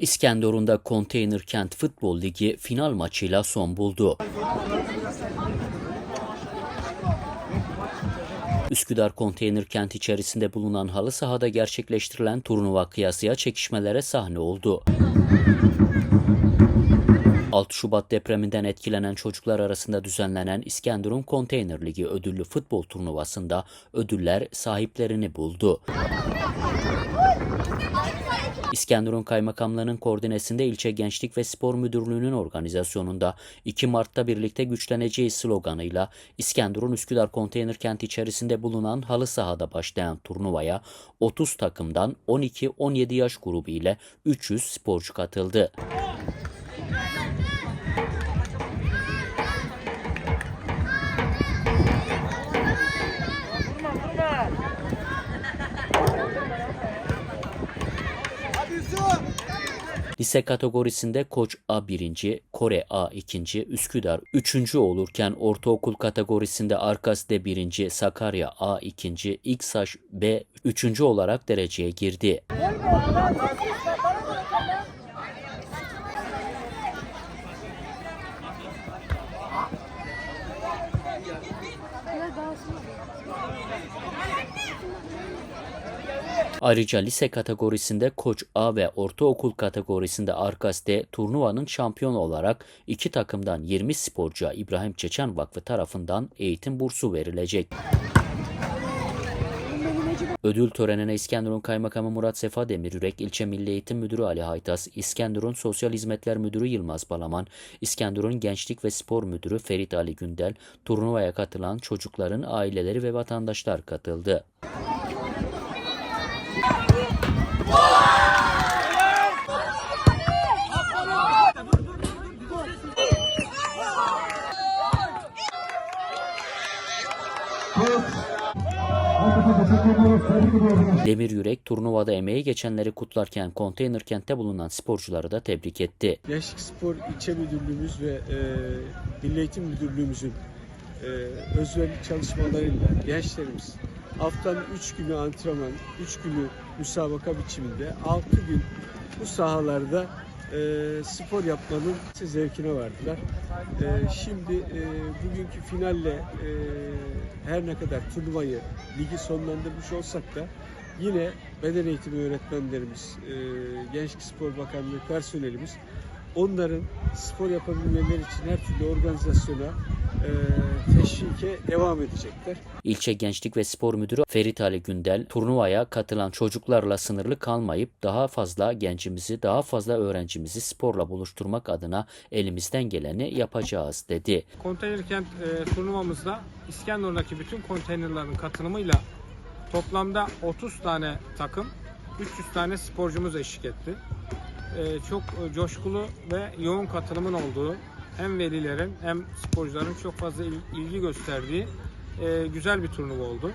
İskenderun'da Konteyner Kent Futbol Ligi final maçıyla son buldu. Üsküdar Konteyner Kent içerisinde bulunan halı sahada gerçekleştirilen turnuva kıyasıya çekişmelere sahne oldu. 6 Şubat depreminden etkilenen çocuklar arasında düzenlenen İskenderun Konteyner Ligi ödüllü futbol turnuvasında ödüller sahiplerini buldu. İskenderun Kaymakamlığı'nın koordinesinde ilçe Gençlik ve Spor Müdürlüğü'nün organizasyonunda 2 Mart'ta birlikte güçleneceğiz sloganıyla İskenderun Üsküdar Konteyner Kent içerisinde bulunan halı sahada başlayan turnuvaya 30 takımdan 12-17 yaş grubu ile 300 sporcu katıldı. Lise kategorisinde Koç A 1. Kore A 2. Üsküdar 3. olurken ortaokul kategorisinde Arkas D 1. Sakarya A 2. İksaş B 3. olarak dereceye girdi. Ayrıca lise kategorisinde Koç A ve ortaokul kategorisinde Arkas D turnuvanın şampiyonu olarak iki takımdan 20 sporcuya İbrahim Çeçen Vakfı tarafından eğitim bursu verilecek. Ödül törenine İskenderun Kaymakamı Murat Sefa Demirürek, İlçe Milli Eğitim Müdürü Ali Haytas, İskenderun Sosyal Hizmetler Müdürü Yılmaz Balaman, İskenderun Gençlik ve Spor Müdürü Ferit Ali Gündel, turnuvaya katılan çocukların aileleri ve vatandaşlar katıldı. Demir Yürek turnuvada emeği geçenleri kutlarken konteyner kentte bulunan sporcuları da tebrik etti. Gençlik Spor İlçe Müdürlüğümüz ve e, Milli Eğitim Müdürlüğümüzün e, özverili çalışmalarıyla gençlerimiz haftanın 3 günü antrenman, 3 günü müsabaka biçiminde 6 gün bu sahalarda e, spor yapmanın zevkine vardılar. E, şimdi e, bugünkü finalle e, her ne kadar turnuvayı, ligi sonlandırmış olsak da yine beden eğitimi öğretmenlerimiz, e, Gençlik Spor Bakanlığı personelimiz onların spor yapabilmeleri için her türlü organizasyona e, teşvike devam edecekler. İlçe Gençlik ve Spor Müdürü Ferit Ali Gündel, turnuvaya katılan çocuklarla sınırlı kalmayıp daha fazla gencimizi, daha fazla öğrencimizi sporla buluşturmak adına elimizden geleni yapacağız dedi. Konteyner Kent e, turnuvamızda İskenderun'daki bütün konteynerların katılımıyla toplamda 30 tane takım, 300 tane sporcumuz eşlik etti. E, çok coşkulu ve yoğun katılımın olduğu hem velilerin hem sporcuların çok fazla il- ilgi gösterdiği e, güzel bir turnuva oldu.